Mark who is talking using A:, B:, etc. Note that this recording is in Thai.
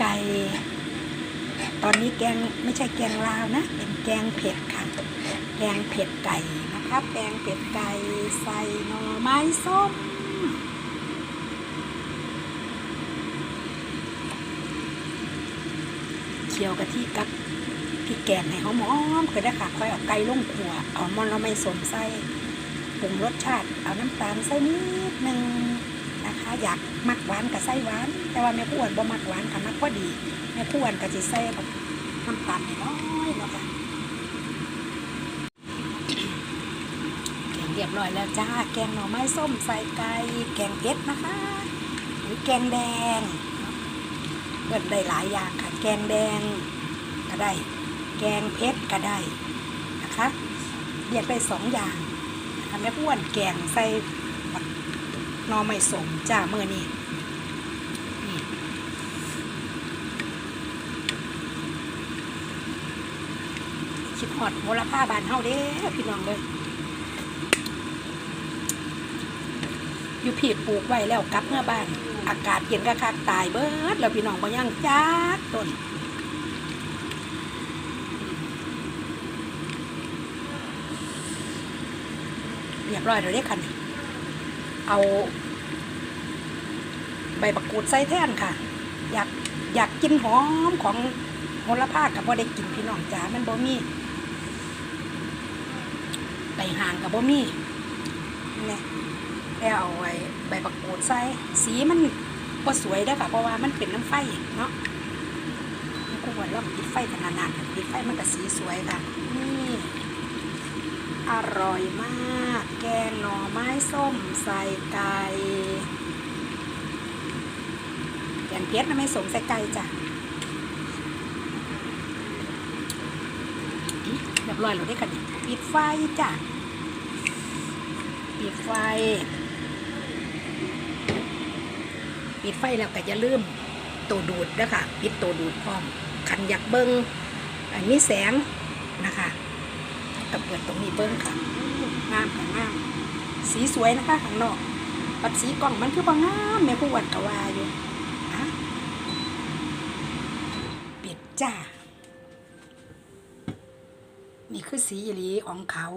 A: ไก่ ตอนนี้แกงไม่ใช่แกงลาวนะ เป็นแกงเผ็ดค่ะ แกงเผ็ดไก่นะคะแกงเผ็ดไก่ใส่หน่อไม้ส้มเคี่ยวกะทิกับพริกแกงให้หอมๆเคยได้ค่ะค่อยเอาไก่ลงขัวเอามันเราไม่สมใส่ปรุงรสชาติ เอาน้ำตาลใส่นิดนึง นะคะอยากมักหวานกับใส่หวาน แต่ว่าแม่ผู้อ้วนบ่มักหวานค่ะมักพอดีแม่ผู้อ้วนก็จะใส่แบบน้ำตาลน้อยเนาะค่ะแกงเรียบร้อยแล้วจ้า แกงหน่อไม้ส้มใส่ไก่แกงเผ็ดนะคะหรือแกงแดงเกิดได้หลายอย่างค่ะ แกงแดงก็ได้ แกงเพชรก็ได้นะคะเรียกได้สองอย่างนะคะแม่อ้วนแกงใส่ นอไม่สมจ้าเมื่อนี้นี่คิดหอดโหระพาบานเฮาเด้อพี่น้องเลยอยู่ผีปลูกไว้แล้วกลับเมื่อบ้าน อากาศเย็นกระคักตายเบิดแล้วพี่น้องบ่ยังจักต้นเรียบร้อยแล้วเด้ค่ะนี่ เอา ใบบักกูดใส่แท่นค่ะ อยากอยากกินหอมของโหระพากับบ่ได้กินพี่น้องจ๋ามันบ่มีไปห่างกับบ่มีเนี่แล้วเอาไว้ใบบักกูดใส่สีมันบ่สวยได้ค่ะเพราะว่ามันเป็นน้ำไฟเนาะมันกูว่าเราปิดไฟขนาดนั้นปิดไฟมันก็สีสวยค่ะนี่อร่อยมาก กงหน่อไม้ส้มใส่ไก่แกงเพชรนะไม่สมใส่ไก่จ้ะเรียบร้อยแล้วได้อค่ะนี่ปิดไฟจ้ะปิดไฟ ปิดไฟแล้วก็อย่าลืมตัวดูดนะคะปิดตัวดูดพร้อมคันอยากเบิ้งอันนี้แสงนะคะกับเปิดตรงนี้เบิ้งค่ะ งามค่ะงาม สีสวยนะคะข้างนอกปัดสีกล่องมันคือบางามแม่ผู้วัดกวาอยู่อะปิดจ้า นี่คือสีอีหลีของเขา